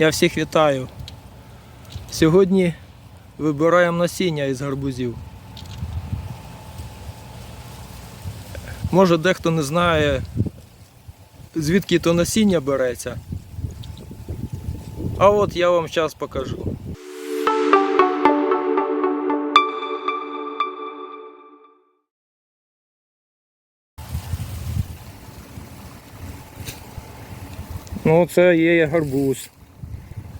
Я всіх вітаю. Сьогодні вибираємо насіння із гарбузів. Може дехто не знає, звідки то насіння береться. А от я вам зараз покажу. Ну, це є гарбуз,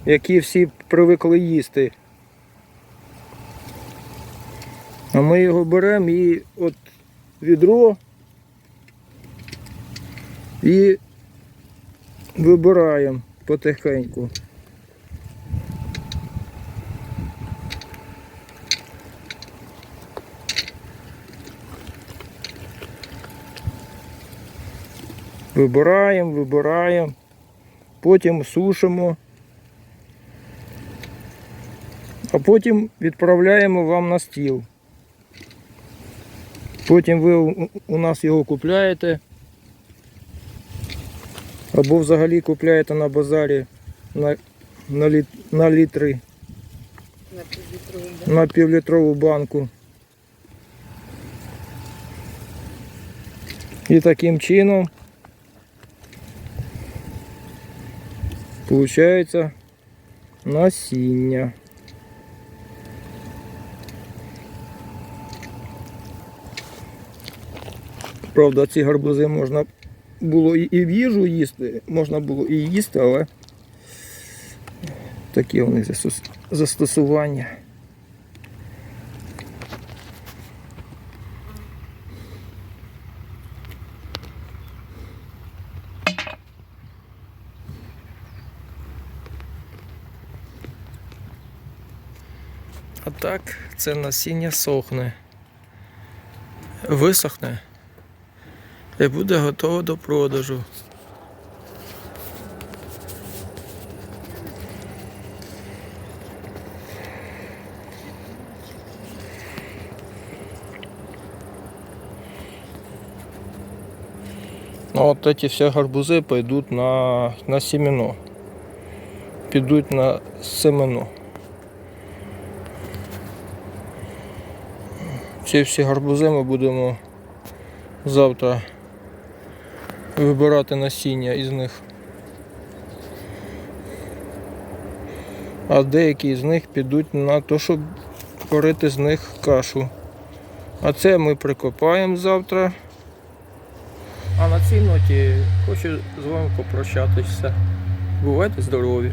який всі привикли їсти. А ми його беремо і от відро і вибираємо потихеньку. Вибираємо, вибираємо, потім сушимо, а потім відправляємо вам на стіл. Потім ви у- нас його купляєте. Або взагалі купляєте на базарі на, на, літ, на літри, на півлітрову банку. на півлітрову банку. І таким чином получається насіння. Правда, ці гарбузи можна було і- в їжу їсти, можна було і їсти, але такі застос- застосування. А так це насіння сохне, висохне і буде готово до продажу. Ну, от эти все гарбузи пойдуть на, на семено. Підуть на семено. Ці всі гарбузи ми будемо завтра вибирати насіння із них. А деякі з них підуть на те, щоб варити з них кашу. А це ми прикопаємо завтра. А на цій ноті хочу з вами попрощатися. Бувайте здорові!